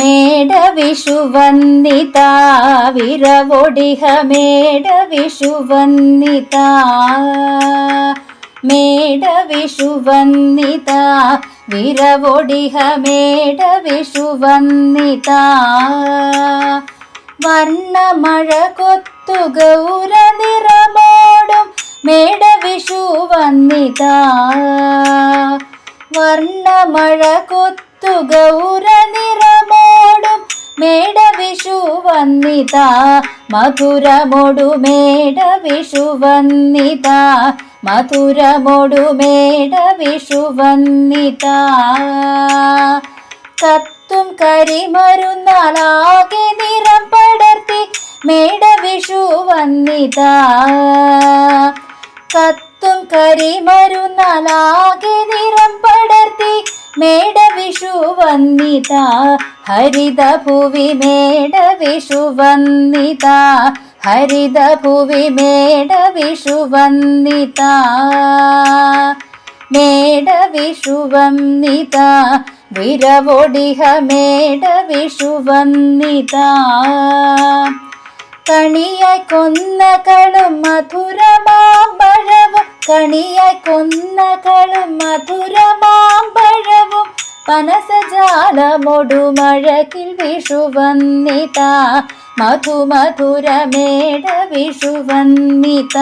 मेडविशुवन्निता विरवोडिह मेडविषु वन्निता मेडविषु वन्निता वीरवोडिह मेडविषु वन्ता वर्णमळकोत्तु गौरनिरमोडु मेडविषु वन्ता वर्णमयत् കൊത്തു ഗൗര നിറമോടും മേട വിഷു വന്നിത. മധുരമൊടു മേട വിഷു വന്നിത. മധുരമൊടു മേട വന്നിത. കത്തും കരിമരുന്നാളാകെ നിറം പടർത്തി മേട വിഷു വന്നിത. കത്തും കരിമരുന്നാലാകെ നിറം വന്നിത ഹരിത ಭುವಿ ಮೇಡ വിഷു വന്നിത ഹരിത ഭുവി മേട വിഷു വന്നിത. മേട വിഷു വന്നിത വിരവൊടിഹ മേട വിഷു വന്നിത. കണിയായി കൊന്നകളും മധുരമാമ്പഴവും കണിയായി കൊന്നകളും മധുരമാമ്പഴവും പനസജാലമൊടുമഴകിൽ വിഷു വന്നിത മധുമധുരമേട വിഷു വന്നിത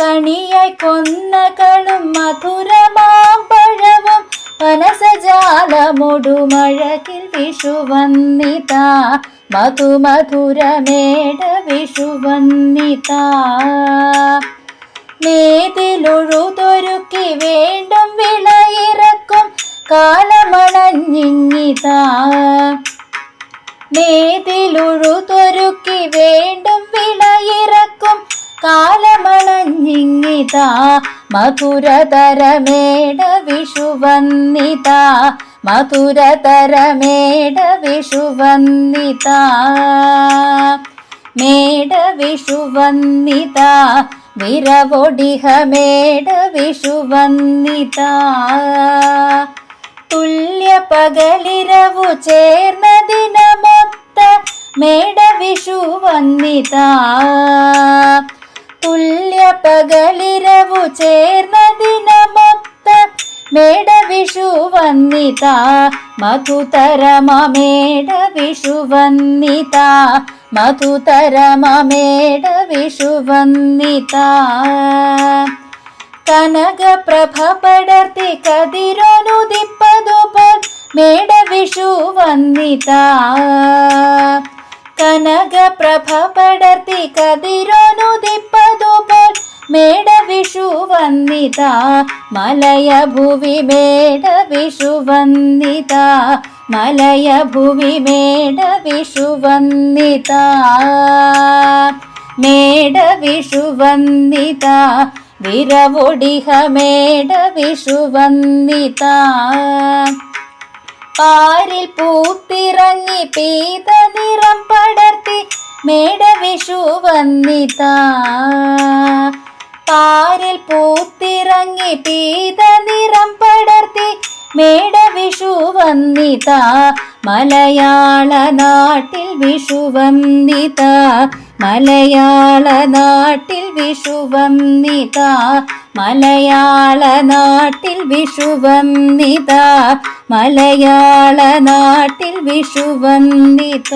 കണിയായി കൊന്നകളും മധുരമാമ്പഴവും പനസജാലമൊടുമഴകിൽ വിഷു വന്നിത മധുമധുരമേട വിഷു വന്നിത മേതിലൊഴുതൊരുക്കി വേണ്ടും വിളയിറക്കും കാലമണഞ്ഞിങ്ങിത നേതിലൊഴുതൊരുക്കി വേണ്ടും വിളയിറക്കും കാലമണഞ്ഞിങ്ങിത മധുരതരമേട വിഷു വന്നിത മധുരതരമേട വിഷു വന്നിത മേട വിഷു വന്നിത വിരവൊടിഹ മേട വിഷു വന്നിത തുല്യ പകലിരവു ചേർന്ന ദിനമൊത്ത മേട വിഷു വന്നിത തുല്യ പകലിരവു ചേർന്ന मेडविषुवन्निता मधुतरममेडविषुवन्निता मधुतरममेडविषुवन्निता कनकप्रभपडर्ति वनिता मेडविषुवन्निता कनकप्रभपडर्ति विता മേട വിഷു വന്നിത മലയ ഭുവി മേട വിഷു വന്നിത മലയ ഭുവി മേട വിഷു വന്നിത. മേട വിഷു വന്നിത വിരവൊടിഹ മേട വിഷു വന്നിത. പാരിൽ പൂത്തിറങ്ങി പീത നിറം പടർത്തി മേട വിഷു വന്നിത. പാരിൽ പൂത്തിറങ്ങി പീത നിറം പടർത്തി മേട വിഷു വന്നിത മലയാള നാട്ടിൽ വിഷു വന്നിത മലയാള നാട്ടിൽ വിഷു വന്നിത മലയാള നാട്ടിൽ വിഷു വന്നിത മലയാള നാട്ടിൽ വിഷു വന്നിത